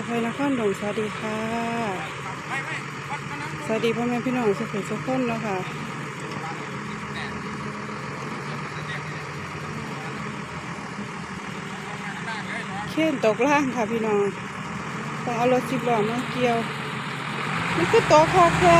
สภัยนครดงสวัสดีค่ะ สวัสดีพ่อแม่พี่น้องสุขุมสุขคนเนาะค่ะเข็นตกล่างค่ะพี่น้องต้องเอารถสิบล้อมาเกี่ยว มันคือตกคอแค่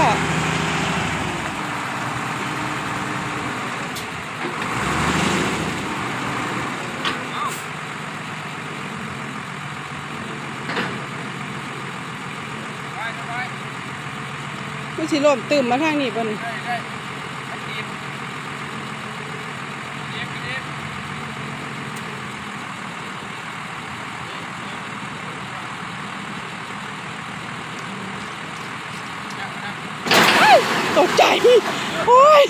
มันสิล่มตื่มมาทางนี้ป่ะนี่ตกใจ โอ้ย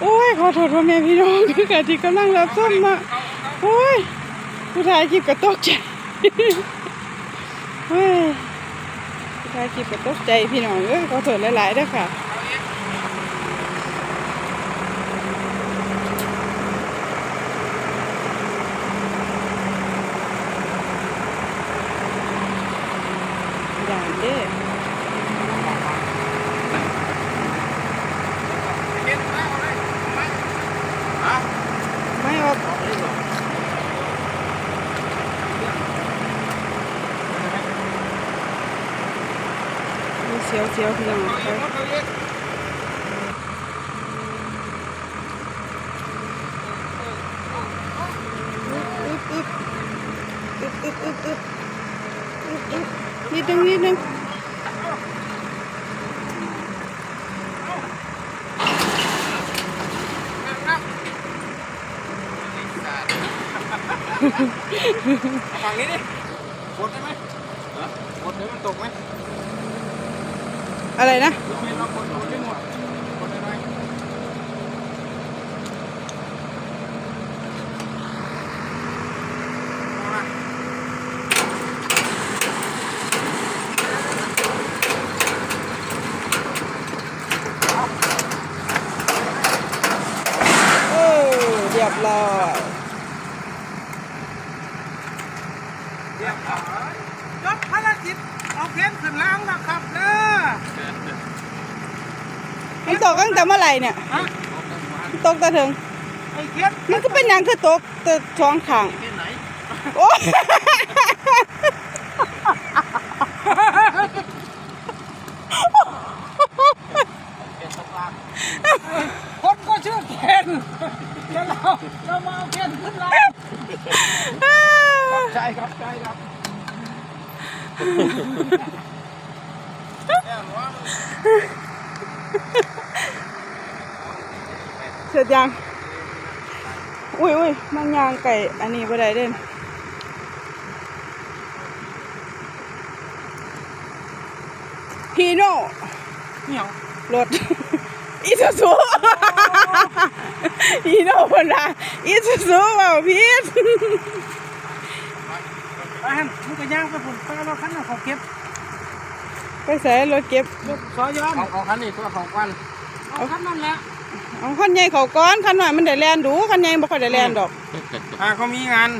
โอ้ย ขอโทษพ่อแม่พี่น้องคือกะที่กำลังรับส้มมาโอ้ย ผู้ชายจิบก็ตกใจเฮ้ย ผู้ชายจิปก็ตกใจพี่น้องเอ้ยขอโทษหลายๆด้วยค่ะด่านเด้ไม่ออก มีเสียวเสียวๆพี่น้องไปอึ๊บอึ๊บอึ๊บอึ๊บอึ๊บอึ๊บอึ๊บ อะไรนะเรียบร้อยเรียบร้อย ยกภารกิจเอาเพนขึ้นล้างนะครับเด้อมันตกตั้งแต่เมื่อไหร่เนี่ยฮะมันตกแต่ถึงไอ้เคียดมันก็เป็นหยังคือตกแต่ท้องข้างที่ไหนโอ้ยเป็นตกล้างคนก็ชื่อเคนแล้วเราเรามาเอาเคนขึ้นล้างใช่ครับใช่ครับแน่นอน เสร็จยัง อุ้ยอุ้ยมันยางไก่ อันนี้บ่ได้เด่นพีโน่เหนียวรถอีซูซูพีโน่คนละอีซูซูเปล่าพีท อาหันมึงก็ย่างไปผุนไปเอารถคันนั้นเขาเก็บไปใส่รถเก็บลูกซอยย้อนเอาเอาคันนี้ตัวของกันเอาคันนั้นแหละเอาคันใหญ่เขาก้อนคันหน่อยมันได้แลนดูคันใหญ่บ่ค่อยได้แลนดอกอ่าเขามีงาน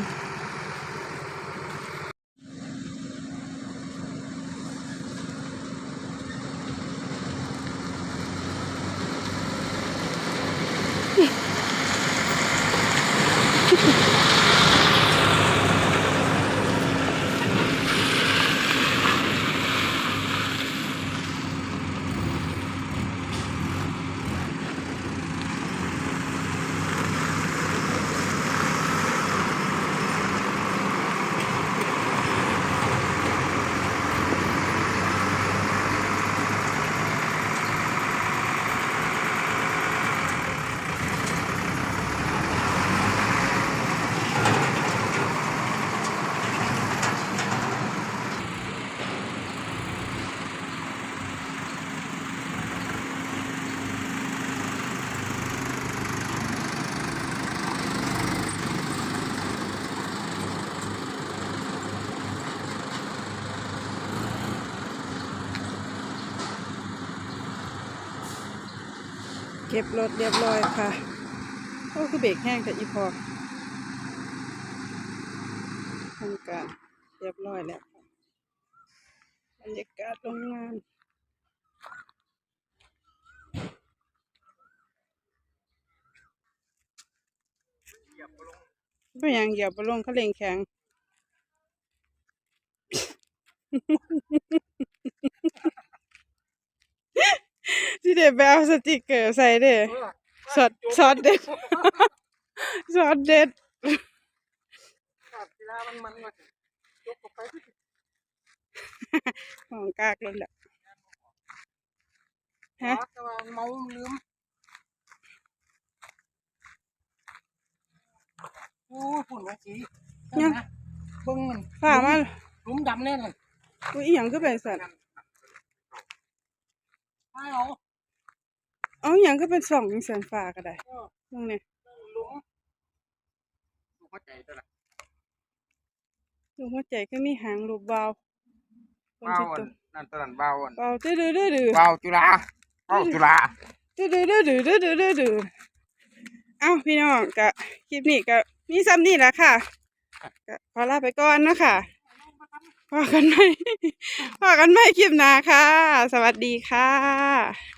เก็บรถเรียบร้อยค่ะ โอ้คือเบรกแห้งแต่อีพอทำก็เรียบร้อยแล้วบรรยากาศโรงงานก็ยังเหยียบบ่ลงเขาเล่งแข็ง ที่เด็ไปเอาสติกเกอร์ใส่เด้เออสอดสอดเด็ดสอดเด็ดครับกีฬามันมันมายกออกไปที่ของกากลงแล้วฮะแต่ว่าเมาลืมโอ้ยฝุ่นว่าสีเบิ่งมันฝ่ามาหลุมดำแน่เลยอุ้ยอหย่างก็เป็นสัตว์ใช่เหรอ เอาอหย่างก็เป็นสองแสนฝ่าก็ได้เออตรงนี้หลุมดูเข้าใจตัวละลูกหัวใจก็มีหางลูกเบาคนเบาที่อัตันนั่นตัวนั้นเบาอันเบาดื้อดื้อดื้อดื้อเบาจุฬาเบาจุฬาดื้อดื้อดื้อดื้อดื้อดื้อดื้อดื้อเอ้าพี่น้องกะคลิปนี้ก็มีซ้ำนี่แหละค่ะก็ขอลาไปก่อนเนาะค่ะพอกันไหมพอกันไหมคลิปหน้าค่ะ สวัสดีค่ะ